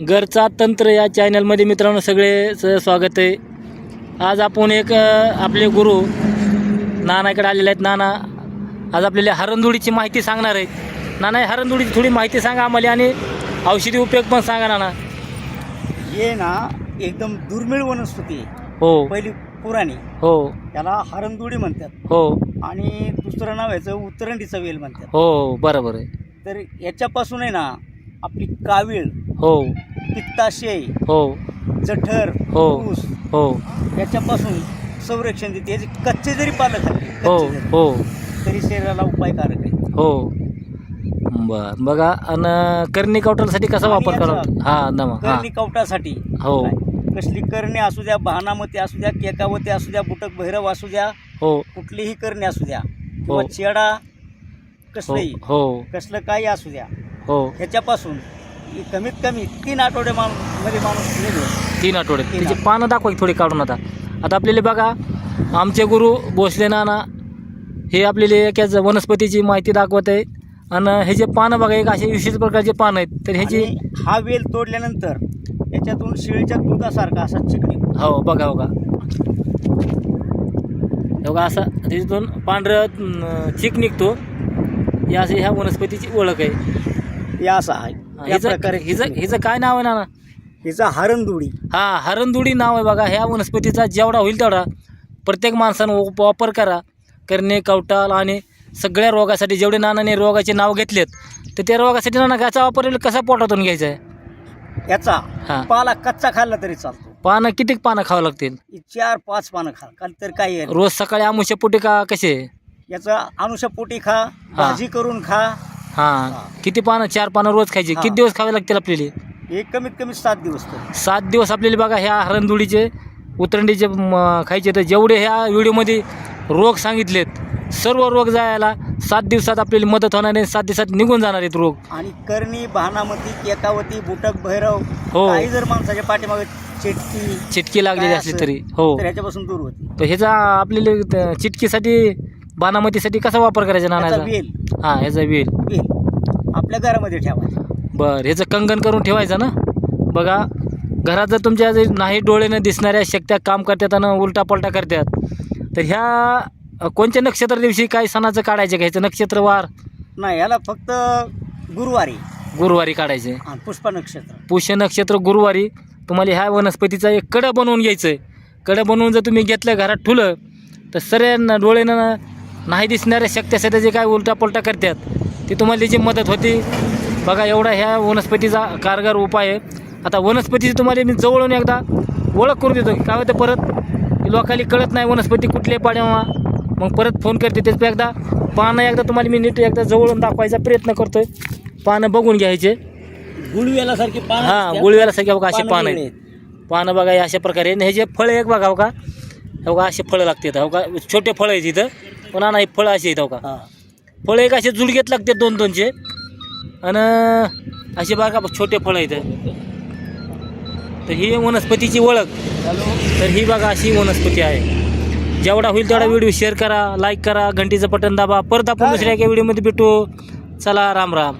घरचा तंत्र या चॅनलमध्ये मित्रांनो सगळे स्वागत आहे. आज आपण एक आपले गुरु नानाकडे आलेले आहेत. नाना आज आपल्याला हरणदुडीची माहिती सांगणार आहेत नाना या हरणदुडीची थोडी माहिती सांगा आम्हाला आणि औषधी उपयोग पण सांगा नाना. हे ना एकदम दुर्मिळ वनस्पती हो. पहिली पुराणी. हो. त्याला हरणदुडी म्हणतात. हो. आणि दुसरं नाव याचं उतरंडीचा वेल म्हणतात. हो बरोबर आहे. तर याच्यापासून आहे ना आपली कावीळ हो. पित्ताशय हो. जठर हो. ऊस हो. याच्यापासून संरक्षण देते. याचे कच्चे जरी खाल्ले हो हो. तरी शरीराला उपायकारक आहे हो. बर. बघा आणि कर्णी काउंटरसाठी कसा वापर करावा? याचा हा नमा हा. करणी कवटासाठी. हो. कसली करणी असू द्या बहानामती असू द्या केकावती असू द्या बुटक भैरव असू द्या हो. कुठलीही करणी असू द्या किंवा हो. चेडा हो कसलंही हो. कसलं काही असू द्या हो. ह्याच्यापासून ही कमीत कमी तीन आठवडे माणूसमध्ये माणूस तीन आठवड्यात तीन त्याची पानं दाखवा की थोडी काढून आता. आता आपल्याला बघा आमचे गुरु भोसले नाना हे आपल्याला एकाच वनस्पतीची माहिती दाखवत आहे आणि हे जे पानं बघा एक असे विशेष प्रकारचे पानं आहेत. तर ह्याची आणि हा वेल तोडल्यानंतर याच्यातून शेळीच्या दुधासारखा असा चिकणी. हो बघा बघा. हे बघा असा त्याच्यातून पांढरं अं, चिक निघतो. ही अशी ह्या वनस्पतीची ओळख आहे. हे असा आहे. या हिचं प्रकारे हिचं हिचं काय नाव आहे नाना? हिचा हरणदुडी. हा हरणदुडी नाव आहे बघा. ह्या वनस्पतीचा जेवढा होईल तेवढा प्रत्येक माणसानं व- वापर करा. करणे कवटाल आणि सगळ्या रोगासाठी जेवढे नानाने रोगाचे नाव घेतलेत तर त्या रोगासाठी नाना घ्यायचा वापर कसा पोटातून घ्यायचा आहे? याचा हा. पाला कच्चा खाल्ला तरी चालतो. पानं किती पानं खावं लागतील? ही चार पाच पानं खा. काल तर काही आहे. रोज सकाळी आमुष्य पोटी का कसे? याचा अनुषपोटी खा भाजी करून खा. हां. किती पानं? चार पानं रोज खायची. किती दिवस खावे लागतील आपल्याला? हे कमीत कमी सात दिवस तरी. सात दिवस आपल्याला बघा ह्या हरणदुडीचे उतरंडीचे म, खायचे तर जेवढे ह्या व्हिडिओमध्ये रोग सांगितलेत सर्व रोग जायला सात दिवसात आपल्याला मदत होणार आहे सात दिवसात निघून जाणार आहेत रोग. आणि करणी बहानामती केकावती बुटक भैरव हो. काही जर माणसाच्या पाठीमागे चिटकी चिटकी लागलेली काय असली असेल, तरी हो. तर ह्याच्यापासून दूर होते. तर ह्याचा आपल्याला चिटकीसाठी बानामतीसाठी कसा वापर करायचा नानाचा? वेल. हां ह्याचा वेल. वेल. आपल्या घरामध्ये ठेवायचा बरं ह्याचं कंगन करून ठेवायचं ना? बघा घरात जर तुमच्या नाही डोळेनं दिसणाऱ्या शक्त्या काम करतात आणि उलटा पलटा करतात तर ह्या कोणत्या नक्षत्र दिवशी काय सणाचं काढायचं का ह्याचं नक्षत्र वार? नाही याला फक्त गुरुवारी. गुरुवारी काढायचे. पुष्प नक्षत्र. पुष्य नक्षत्र गुरुवारी. तुम्हाला ह्या वनस्पतीचा एक कडं बनवून घ्यायचं आहे कडं बनवून जर तुम्ही घेतलं घरात ठुलं तर सर्व डोळेनं नाही दिसणाऱ्या शक्त्यासाठी जे काय उलटा पलटा करतात ती तुम्हाला त्याची मदत होती. बघा एवढा ह्या वनस्पतीचा कारगर उपाय आहे. आता वनस्पतीची तुम्हाला मी जवळून एकदा ओळख करून देतो. काय होतं परत? लोकांना कळत नाही वनस्पती कुठले पाड्यावा मग परत फोन करते त्याच एकदा पानं एकदा तुम्हाला मी नीट एकदा जवळून दाखवायचा प्रयत्न करतोय. पानं बघून घ्यायचे. गुळवेलासारखी पानं हा असतात. गुळव्याला सगळ्या बघा असे पानं आहेत. पानं बघा अशा प्रकारे. हे जे फळं एक बघा हो का? हो का असे फळं लागतात. हो का? छोटे फळं आहेत इथं. पण ना ही फळं अशी आहेत हो का? हा. फळं एक असे जुडगेत लागतात दोन दोनचे. आणि असे बघा छोटे फळं आहेत. तर ही वनस्पतीची ओळख. तर ही बघा अशी वनस्पती आहे. जेवढा होईल तेवढा व्हिडिओ शेअर करा लाईक करा घंटीचं बटन दाबा. परत आपण दुसऱ्या एका व्हिडिओमध्ये भेटू. चला राम राम.